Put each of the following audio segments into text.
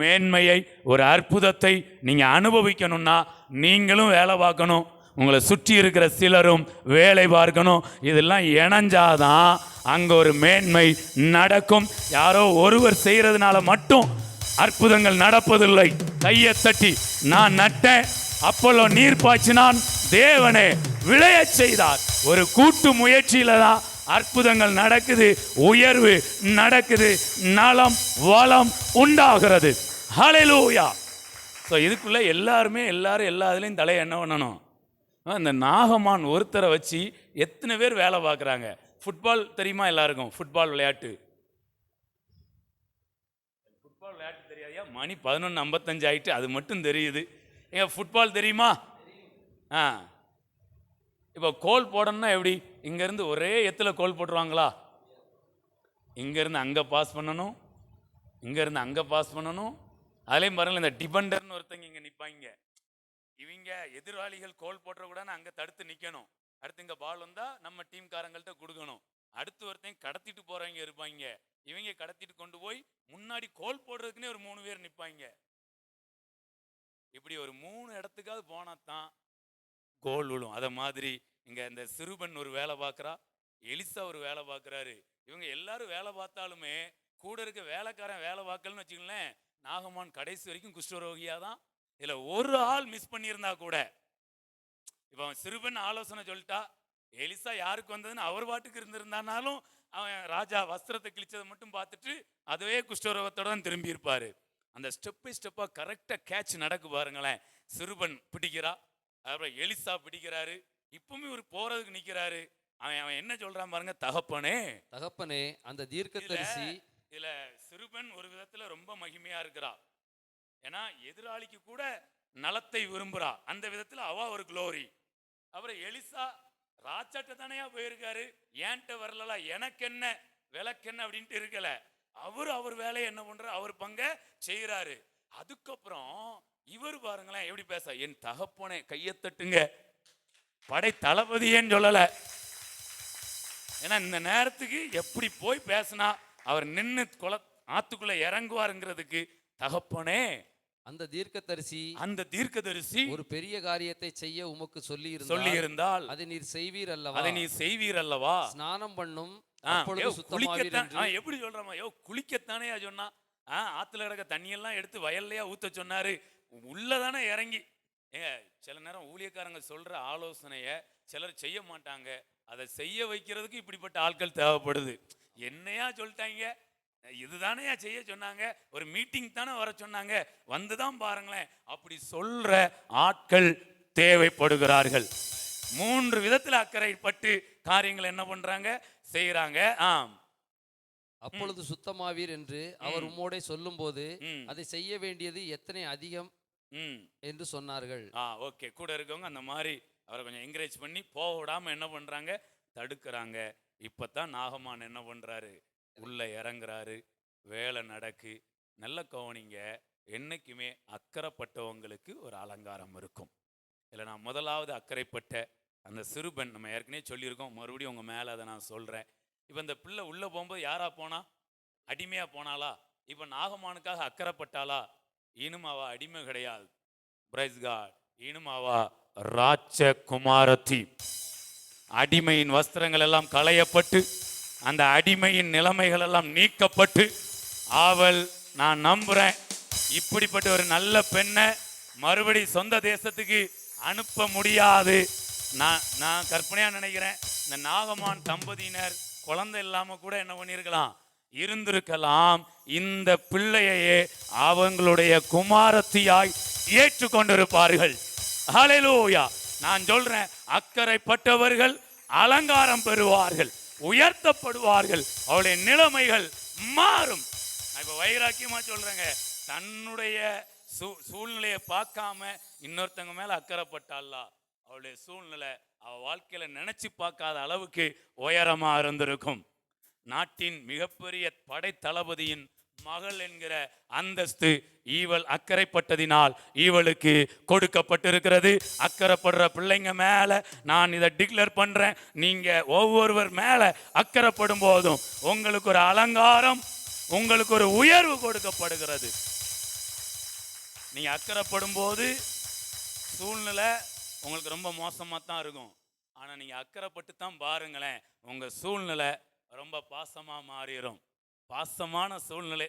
மேன்மையை ஒரு அற்புதத்தை நீங்கள் அனுபவிக்கணும்னா நீங்களும் வேலை பார்க்கணும். உங்களை சுற்றி இருக்கிற சிலரும் வேலை பார்க்கணும். இதெல்லாம் இணைஞ்சாதான் அங்கே ஒரு மேன்மை நடக்கும். யாரோ ஒருவர் செய்கிறதுனால மட்டும் அற்புதங்கள் நடப்பதில்லை. கையை தட்டி நான் நட்டேன். அப்போலோ நீர் பாய்ச்சினான். தேவனே விளையச் செய்தார். ஒரு கூட்டு முயற்சியில தான் அற்புதங்கள் நடக்குது. உயர்வு நடக்குது. நலம் வளம் உண்டாகிறது. ஹலெலூயா ஸோ இதுக்குள்ளே எல்லாருமே எல்லாரும் எல்லா இதுலேயும் தலையை என்ன பண்ணணும்? ஆ, இந்த நாகமான் ஒருத்தரை வச்சு எத்தனை பேர் வேலை பார்க்குறாங்க? ஃபுட்பால் தெரியுமா எல்லாருக்கும்? ஃபுட்பால் விளையாட்டு. ஃபுட்பால் விளையாட்டு தெரியாதியா? மணி பதினொன்று ஐம்பத்தஞ்சு ஆகிட்டு அது மட்டும் தெரியுது. ஏங்க ஃபுட்பால் தெரியுமா? ஆ. இப்போ கோல் போடணும்னா எப்படி? இங்கேருந்து ஒரே எத்துல கோல் போட்டுருவாங்களா? இங்கேருந்து அங்கே பாஸ் பண்ணணும். இங்கேருந்து அங்கே பாஸ் பண்ணணும். அதுலேயும் பாருங்கள் இந்த டிபெண்டர்னு ஒருத்தங்க இங்கே நிற்பாங்க இவங்க எதிராளிகள் கோல் போட்டுறக்கூடாதுன்னு அங்கே தடுத்து நிற்கணும் அடுத்து இங்கே பால் வந்தால் நம்ம டீம்காரங்கள்ட்ட கொடுக்கணும். அடுத்து ஒருத்தையும் கடத்திட்டு போகிறவங்க இருப்பாங்க. இவங்க கடத்திட்டு கொண்டு போய் முன்னாடி கோல் போடுறதுக்குன்னே ஒரு மூணு பேர் நிற்பாங்க இப்படி ஒரு மூணு இடத்துக்காவது போனாதான் கோல் விழும். அதை மாதிரி இங்க இந்த சிறுபன் ஒரு வேலை பார்க்குறா எலிசா ஒரு வேலை பார்க்குறாரு இவங்க எல்லாரும் வேலை பார்த்தாலுமே கூட இருக்க வேலைக்காரன் வேலை பார்க்கலன்னு வச்சுக்கங்களேன் நாகமான் கடைசி வரைக்கும் குஷ்டரோகியா தான். இதுல ஒரு ஆள் மிஸ் பண்ணியிருந்தா கூட இப்போ அவன் சிறுபன் ஆலோசனை சொல்லிட்டா எலிசா யாருக்கு வந்ததுன்னு அவர் பாட்டுக்கு இருந்திருந்தானாலும் அவன் ராஜா வஸ்திரத்தை கிழிச்சதை மட்டும் பார்த்துட்டு அதுவே குஷ்டரோகத்தோட தான் திரும்பி இருப்பாரு. அந்த ஸ்டெப் பை ஸ்டெப்பாக கரெக்டாக கேட்ச் நடக்கு பாருங்களேன். சிறுபன் பிடிக்கிறா அப்புறம் எலிசா பிடிக்கிறாரு இப்பவுமே இவர் போறதுக்கு நிற்கிறாரு அவன் அவன் என்ன சொல்றான் பாருங்க தகப்பனே. தகப்பனே அந்த தீர்க்கதரிசி இதுல சிறுபெண் ஒரு விதத்துல ரொம்ப மகிமையா இருக்கிறா. ஏன்னா எதிராளிக்கு கூட நலத்தை விரும்புறா. அந்த விதத்துல அவ ஒரு க்ளோரி அப்புறம் எலிசா ராஜாட்ட தானையா போயிருக்காரு. ஏன்ட்ட வரலா எனக்கு என்ன விளக்கென்ன அப்படின்ட்டு இருக்கல. அவர் அவர் வேலையை என்ன பண்றாரு அவர் பங்க செய்கிறாரு அதுக்கப்புறம் இவர் பாருங்களேன் எப்படி பேச என் தகப்பனே கையை தட்டுங்க. படை தளபதியேன்னு சொல்லல. ஏன்னா இந்த நேரத்துக்கு எப்படி போய் பேசினா அவர் நின்று குல ஆத்துக்குள்ள இறங்குவாருங்கிறதுக்கு தகப்பனே. அந்த தீர்க்கதரிசி அந்த தீர்க்கதரிசி ஒரு பெரிய காரியத்தை செய்ய உமக்கு சொல்லி சொல்லி இருந்தால் அதை நீர் செய்வீர் அல்லவா? அதை நீ செய்வீர் அல்லவா? ஸ்நானம் பண்ணும் குளிக்கத்தான் எப்படி சொல்றமா யோ குளிக்கத்தானே சொன்னா? ஆத்துல கிடக்க தண்ணியெல்லாம் எடுத்து வயல்லையா ஊத்த சொன்னாரு. உள்ளதானே இறங்கி. ஏங்க சில நேரம் ஊழியக்காரங்க சொல்ற ஆலோசனைய சிலர் செய்ய மாட்டாங்க. அதை செய்ய வைக்கிறதுக்கு இப்படிப்பட்ட ஆட்கள் தேவைப்படுது. என்னையா சொல்லிட்டாங்க? இதுதானையா செய்ய சொன்னாங்க? ஒரு மீட்டிங் தானே வர சொன்னாங்க? வந்து தான் பாருங்களேன். அப்படி சொல்ற ஆட்கள் தேவைப்படுகிறார்கள். மூன்று விதத்துல அக்கறைப்பட்டு காரியங்கள் என்ன பண்றாங்க? செய்யறாங்க ஆம். அப்பொழுது சுத்தமாவீர் என்று அவர் உம்மோடே சொல்லும்போது ம், அதை செய்ய வேண்டியது எத்தனை அதிகம். என்று சொன்னார்கள். ஆ ஓகே. கூட இருக்கவங்க அந்த மாதிரி அவரை கொஞ்சம் என்கரேஜ் பண்ணி போக விடாம என்ன பண்றாங்க? தடுக்கிறாங்க. இப்பதான் நாகமான் என்ன பண்றாரு? உள்ளே இறங்குறாரு வேலை நடக்கு. நல்ல கவனிங்க என்றைக்குமே அக்கறைப்பட்டவங்களுக்கு ஒரு அலங்காரம் இருக்கும். இல்லை நான் முதலாவது அக்கறைப்பட்ட அந்த சிறுபெண் நம்ம ஏற்கனவே சொல்லியிருக்கோம் மறுபடியும் உங்கள் மேலே அதை நான் சொல்கிறேன் இப்போ இந்த பிள்ளை உள்ளே போகும்போது யாராக போனா? அடிமையாக போனாளா? இப்போ நாகமானுக்காக அக்கறைப்பட்டாளா? இனும் அவ அடிமை கிடையாது. பிரைஸ் காட் இனும் அவ ராஜகுமாரத்தி. அடிமையின் வஸ்திரங்கள் எல்லாம் களையப்பட்டு அந்த அடிமையின் நிலைமைகள் எல்லாம் நீக்கப்பட்டு அவள் நான் நம்புறேன். இப்படிப்பட்ட ஒரு நல்ல பெண்ணை மறுபடி சொந்த தேசத்துக்கு அனுப்ப முடியாது. நான் நான் கற்பனையாக நினைக்கிறேன் இந்த நாகமான் தம்பதியினர் குழந்தை இல்லாமல் கூட என்ன பண்ணியிருக்கலாம்? இருந்திருக்கலாம். இந்த பிள்ளையையே அவங்களுடைய குமாரத்தியாய் ஏற்றுக்கொண்டிருப்பார்கள். ஹalleluya. நான் சொல்றேன் அக்கறைப்பட்டவர்கள் அலங்காரம் பெறுவார்கள். உயர்த்தப்படுவார்கள். அவளுடைய நிலைமைகள் மாறும். நான் இப்ப வைராக்கியமா சொல்றேங்க. தன்னுடைய சூ சூழ்நிலையை பார்க்காம இன்னொருத்தங்க மேல அக்கறைப்பட்டாளா அவளுடைய சூழ்நிலை அவ வாழ்க்கையில நினைச்சு பார்க்காத அளவுக்கு உயரமா இருந்திருக்கும். நாட்டின் மிகப்பெரிய படை தளபதியின் மகள் என்கிற அந்தஸ்து ஈவல் அக்கறைப்பட்டதினால் ஈவலுக்கு கொடுக்கப்பட்டிருக்கிறது. அக்கறைப்படுற பிள்ளைங்க மேல நான் இதை டிக்ளேர் பண்றேன். நீங்க ஒவ்வொருவர் மேல அக்கறைப்படும் போதும் உங்களுக்கு ஒரு அலங்காரம் உங்களுக்கு ஒரு உயர்வு கொடுக்கப்படுகிறது. நீங்க அக்கறைப்படும் போது சூழ்நிலை உங்களுக்கு ரொம்ப மோசமாக தான் இருக்கும். ஆனா நீங்க அக்கறைப்பட்டு தான் பாருங்களேன் உங்க சூழ்நிலை ரொம்ப பாசமா மாறிடும் பாசமான சூழ்நிலை.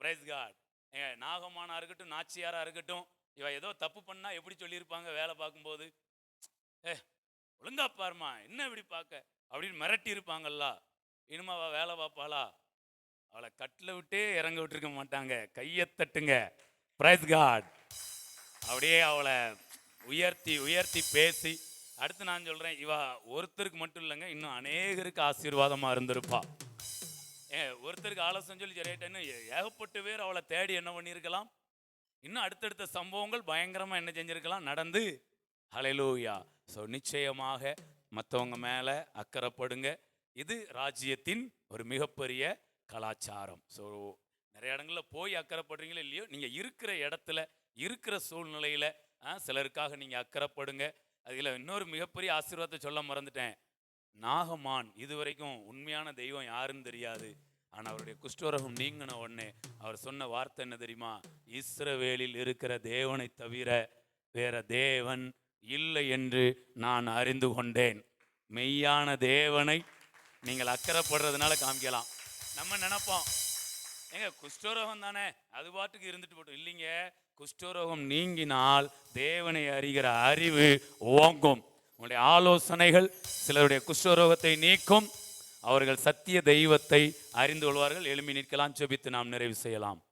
பிரைஸ் காட் ஏங்க நாகமானா இருக்கட்டும் நாச்சியாராக இருக்கட்டும் இவ ஏதோ தப்பு பண்ணா எப்படி சொல்லியிருப்பாங்க வேலை பார்க்கும்போது? ஏ ஒழுங்கா பாருமா என்ன இப்படி பார்க்க? அப்படின்னு மிரட்டி இருப்பாங்கல்ல. இனிமாவா வேலை பார்ப்பாளா? அவளை கட்டில் விட்டே இறங்க விட்டுருக்க மாட்டாங்க. கையை தட்டுங்க. பிரைஸ் காட் அப்படியே அவளை உயர்த்தி உயர்த்தி பேசி அடுத்து நான் சொல்கிறேன் இவா ஒருத்தருக்கு மட்டும் இல்லைங்க இன்னும் அநேகருக்கு ஆசீர்வாதமாக இருந்திருப்பா. ஏ ஒருத்தருக்கு ஆலோசனை சொல்லி சரியாயிட்டேன்னு ஏகப்பட்ட பேர் அவளை தேடி என்ன பண்ணியிருக்கலாம்? இன்னும் அடுத்தடுத்த சம்பவங்கள் பயங்கரமா என்ன செஞ்சிருக்கலாம்? நடந்து. ஹalleluya ஸோ நிச்சயமாக மற்றவங்க மேலே அக்கறைப்படுங்க. இது ராஜ்யத்தின் ஒரு மிகப்பெரிய கலாச்சாரம். ஸோ நிறைய இடங்களில் போய் அக்கறைப்படுறீங்களோ இல்லையோ நீங்கள் இருக்கிற இடத்துல இருக்கிற சூழ்நிலையில் சிலருக்காக நீங்கள் அக்கறைப்படுங்க. அதில் இன்னொரு மிகப்பெரிய ஆசீர்வாதத்தை சொல்ல மறந்துட்டேன். நாகமான் இதுவரைக்கும் உண்மையான தெய்வம் யாருன்னு தெரியாது. ஆனால் அவருடைய குஷ்டரோகம் நீங்கின உடனே அவர் சொன்ன வார்த்தை என்ன தெரியுமா? இஸ்ரவேலில் இருக்கிற தேவனை தவிர வேற தேவன் இல்லை என்று நான் அறிந்து கொண்டேன். மெய்யான தேவனை நீங்கள் அக்கறைப்படுறதுனால காமிக்கலாம். நம்ம நினைப்போம் ஏங்க குஷ்டரோகம் தானே? அது பாட்டுக்கு இருந்துட்டு போட்டோம். இல்லைங்க குஷ்டரோகம் நீங்கினால் தேவனை அறிகிற அறிவு ஓங்கும். உங்களுடைய ஆலோசனைகள் சிலருடைய குஷ்டரோகத்தை நீக்கும் அவர்கள் சத்திய தெய்வத்தை அறிந்து கொள்வார்கள். எழுமி நிற்கலாம் செபித்து நாம் நிறைவு செய்யலாம்.